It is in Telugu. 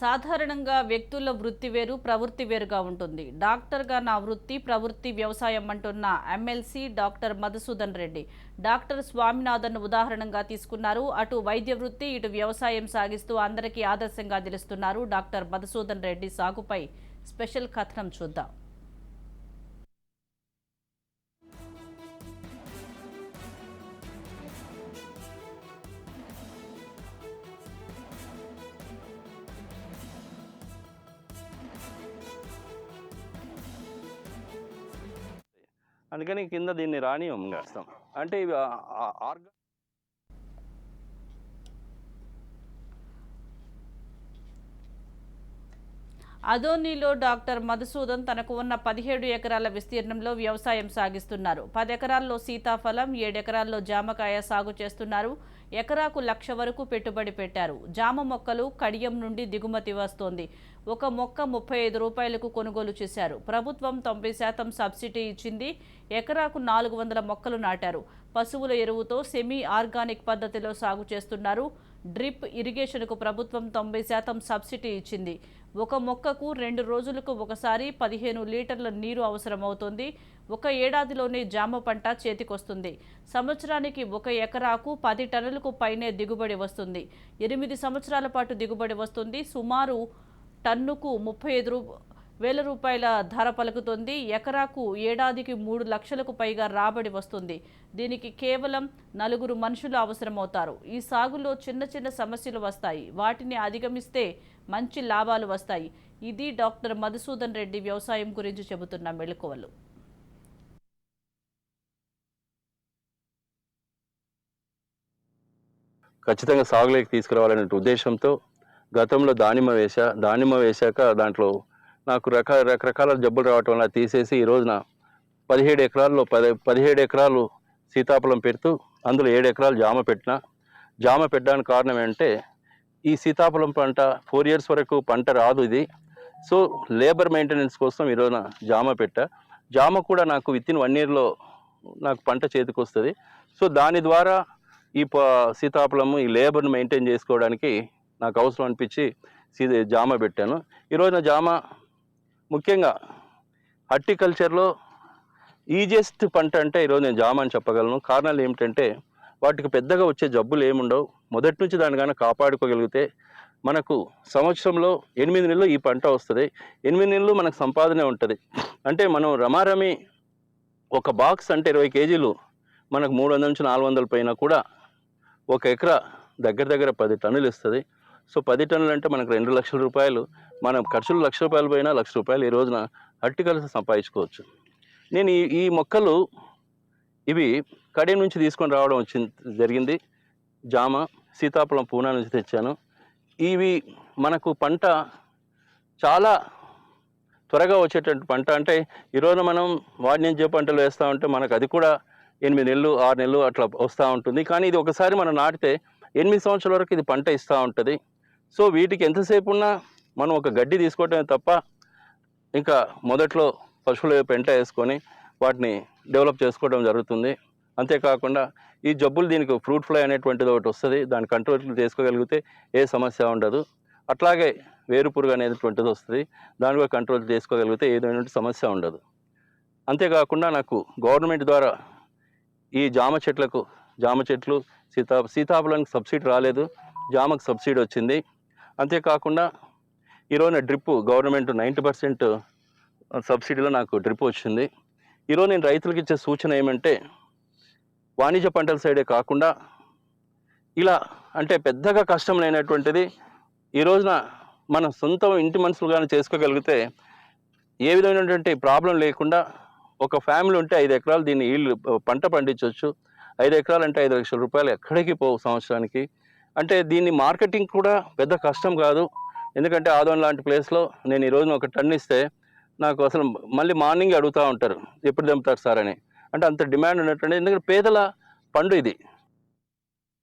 సాధారణంగా వ్యక్తుల వృత్తి వేరు ప్రవృత్తి వేరుగా ఉంటుంది. డాక్టర్గా నా వృత్తి ప్రవృత్తి వ్యవసాయం అంటున్న MLC doctor Madhusudan Reddy. Doctor Swaminathan ఉదాహరణగా తీసుకున్నారు. అటు వైద్య వృత్తి ఇటు వ్యవసాయం సాగిస్తూ అందరికీ ఆదర్శంగా నిలుస్తున్నారు డాక్టర్ మధుసూదన్ రెడ్డి. సాగుపై స్పెషల్ కథనం చూద్దాం. అందుకని కింద దీన్ని రానియం వేస్తాం అంటే ఇవి ఆర్గా అదోనిలో డాక్టర్ మధుసూదన్ తనకు ఉన్న పదిహేడు ఎకరాల విస్తీర్ణంలో వ్యవసాయం సాగిస్తున్నారు. పది ఎకరాల్లో సీతాఫలం ఏడెకరాల్లో జామకాయ సాగు చేస్తున్నారు. ఎకరాకు లక్ష వరకు పెట్టుబడి పెట్టారు. జామ మొక్కలు కడియం నుండి దిగుమతి వస్తోంది. ఒక మొక్క ముప్పై ఐదు రూపాయలకు కొనుగోలు చేశారు. ప్రభుత్వం తొంభై శాతం సబ్సిడీ ఇచ్చింది. ఎకరాకు నాలుగు వందల మొక్కలు నాటారు. పశువుల ఎరువుతో సెమీ ఆర్గానిక్ పద్ధతిలో సాగు చేస్తున్నారు. డ్రిప్ ఇరిగేషన్కు ప్రభుత్వం తొంభై శాతం సబ్సిడీ ఇచ్చింది. ఒక మొక్కకు రెండు రోజులకు ఒకసారి పదిహేను లీటర్ల నీరు అవసరమవుతుంది. ఒక ఏడాదిలోనే జామ పంట చేతికొస్తుంది. సంవత్సరానికి ఒక ఎకరాకు పది టన్నులకు పైనే దిగుబడి వస్తుంది. ఎనిమిది సంవత్సరాల పాటు దిగుబడి వస్తుంది. సుమారు టన్నుకు ముప్పై ఐదు రూ వేల రూపాయల ధర పలుకుతుంది. ఎకరాకు ఏడాదికి మూడు లక్షలకు పైగా రాబడి వస్తుంది. దీనికి కేవలం నలుగురు మనుషులు అవసరమవుతారు. ఈ సాగులో చిన్న చిన్న సమస్యలు వస్తాయి. వాటిని అధిగమిస్తే మంచి లాభాలు వస్తాయి. ఇది డాక్టర్ మధుసూదన్ రెడ్డి వ్యవసాయం గురించి చెబుతున్న మెళుకువలు. ఖచ్చితంగా సాగులోకి తీసుకురావాలనే ఉద్దేశంతో గతంలో దానిమ్మ వేసా దానిమ్మ వేశాక దాంట్లో నాకు రక రకరకాల జబ్బులు రావటం వల్ల తీసేసి ఈ రోజున పదిహేడు ఎకరాల్లో పది పదిహేడు ఎకరాలు సీతాఫలం పెడుతూ అందులో ఏడు ఎకరాలు జామ పెట్టిన. జామ పెట్టడానికి కారణం ఏంటంటే ఈ సీతాఫలం పంట ఫోర్ ఇయర్స్ వరకు పంట రాదు ఇది. సో లేబర్ మెయింటెనెన్స్ కోసం ఈ రోజున జామ పెట్ట. జామ కూడా నాకు విత్ ఇన్ వన్ ఇయర్లో నాకు పంట చేతికి వస్తుంది సో దాని ద్వారా ఈ ప సీతాఫలము ఈ లేబర్ని మెయింటైన్ చేసుకోవడానికి నాకు అవసరం అనిపించి సీ జామ పెట్టాను. ఈరోజున జామ ముఖ్యంగా హార్టికల్చర్లో ఈజియెస్ట్ పంట అంటే ఈరోజు నేను జామ అని చెప్పగలను. కారణాలు ఏమిటంటే వాటికి పెద్దగా వచ్చే జబ్బులు ఏముండవు. మొదటి నుంచి దానికైనా కాపాడుకోగలిగితే మనకు సంవత్సరంలో ఎనిమిది నెలలు ఈ పంట వస్తుంది. ఎనిమిది నెలలు మనకు సంపాదనే ఉంటుంది. అంటే మనం రమారమి ఒక బాక్స్ అంటే ఇరవై కేజీలు మనకు మూడు వందల నుంచి నాలుగు వందల పైన కూడా ఒక ఎకరా దగ్గర దగ్గర పది టన్నులు ఇస్తుంది. సో పది టన్నులు అంటే మనకు రెండు లక్షల రూపాయలు. మనం ఖర్చులు లక్ష రూపాయలు పోయినా లక్ష రూపాయలు ఈ రోజున హార్టికల్చర్ సంపాదించుకోవచ్చు. నేను ఈ ఈ మొక్కలు ఇవి కడియం నుంచి తీసుకొని రావడం వచ్చింది జరిగింది. జామ సీతాఫలం పూనా నుంచి తెచ్చాను. ఇవి మనకు పంట చాలా త్వరగా వచ్చేటటువంటి పంట. అంటే ఈరోజు మనం వాణిజ్య పంటలు వేస్తూ ఉంటే మనకు అది కూడా ఎనిమిది నెలలు ఆరు నెలలు అట్లా వస్తూ ఉంటుంది. కానీ ఇది ఒకసారి మనం నాటితే ఎనిమిది సంవత్సరాల వరకు ఇది పంట ఇస్తూ ఉంటుంది. సో వీటికి ఎంతసేపు ఉన్నా మనం ఒక గడ్డి తీసుకోవటమే తప్ప ఇంకా మొదట్లో పశువుల పెంట వేసుకొని వాటిని డెవలప్ చేసుకోవడం జరుగుతుంది. అంతేకాకుండా ఈ జబ్బులు దీనికి ఫ్రూట్ ఫ్లై అనేటువంటిది ఒకటి వస్తుంది దాన్ని కంట్రోల్ చేసుకోగలిగితే ఏ సమస్య ఉండదు. అట్లాగే వేరు పురుగు అనేటువంటిది వస్తుంది దాని కూడా కంట్రోల్ చేసుకోగలిగితే ఏదైనా సమస్య ఉండదు. అంతేకాకుండా నాకు గవర్నమెంట్ ద్వారా ఈ జామ చెట్లకు జామ చెట్లు సీతా సీతాఫలానికి సబ్సిడీ రాలేదు జామకు సబ్సిడీ వచ్చింది. అంతేకాకుండా ఈరోజు డ్రిప్ గవర్నమెంట్ నైంటీ పర్సెంట్ సబ్సిడీలో నాకు డ్రిప్ వచ్చింది. ఈరోజు నేను రైతులకు ఇచ్చే సూచన ఏమంటే వాణిజ్య పంటల సైడే కాకుండా ఇలా అంటే పెద్దగా కష్టం లేనటువంటిది ఈ రోజున మన సొంత ఇంటి మనుషులుగానే చేసుకోగలిగితే ఏ విధమైనటువంటి ప్రాబ్లం లేకుండా ఒక ఫ్యామిలీ ఉంటే ఐదు ఎకరాలు దీన్ని వీళ్ళు పంట పండించవచ్చు ఐదు ఎకరాలు అంటే ఐదు లక్షల రూపాయలు ఎక్కడికి పోవు సంవత్సరానికి. అంటే దీన్ని మార్కెటింగ్ కూడా పెద్ద కష్టం కాదు. ఎందుకంటే ఆదోన్ లాంటి ప్లేస్లో నేను ఈ రోజున ఒక టన్ ఇస్తే నాకు అసలు మళ్ళీ మార్నింగ్ అడుగుతూ ఉంటారు ఎప్పుడు దింపుతారు సార్ అని. అంటే అంత డిమాండ్ ఉన్నటువంటి ఎందుకంటే పేదల పండు ఇది.